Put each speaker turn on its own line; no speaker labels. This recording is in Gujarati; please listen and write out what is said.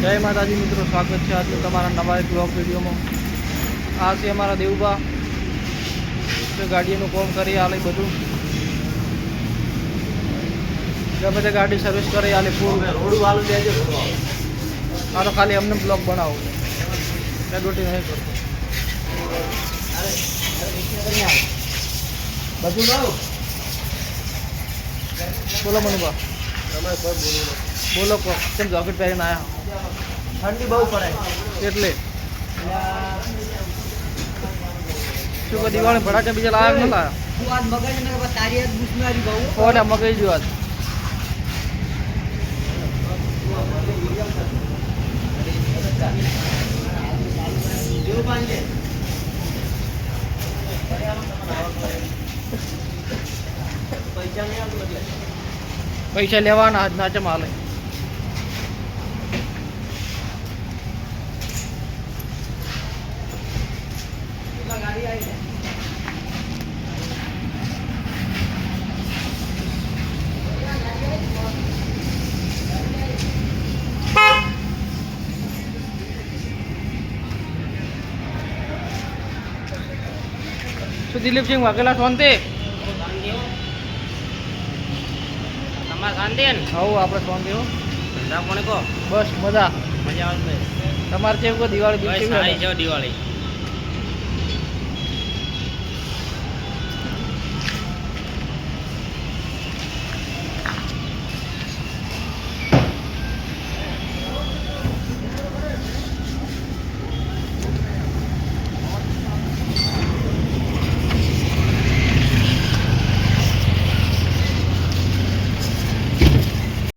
જય માતાજી મિત્રો, સ્વાગત છે આજનું તમારા નવા એક બ્લોગ વિડીયોમાં. આ છે અમારા દેવબા. ગાડીનું કોમ કરી આલે બધું. ગમે તે ગાડી સર્વિસ કરી આલે પૂરું
રોડું વાળું દેજો
આ તો ખાલી અમને બ્લોગ બનાવો. એડવર્ટી નહીં કરતો
બધું
બોલો મનુભા.
તમે બોલવું
બોલો કો. કેમ જોકેટ પહેરીને આવ્યા
ઠંડી બહુ પડે
એટલે? શું કહો દિવાળી ભડાકા બીજા લાવ્યા કે ન
તું આજ મગજ ને તારી આજ દુશ્મનારી બહુ.
કોને મગજ જો આજ?
પૈસા
લેવાના આજ નાચે માલે. શું દિલીપસિંહ વાઘેલા શાંતિ.
તમારે શાંતિ ને?
હવ આપણે શાંતિ હો.
ધંધા કોને કહો?
બસ મજા
મજા આવે
તમારે કેવું દિવાળી
છે દિવાળી.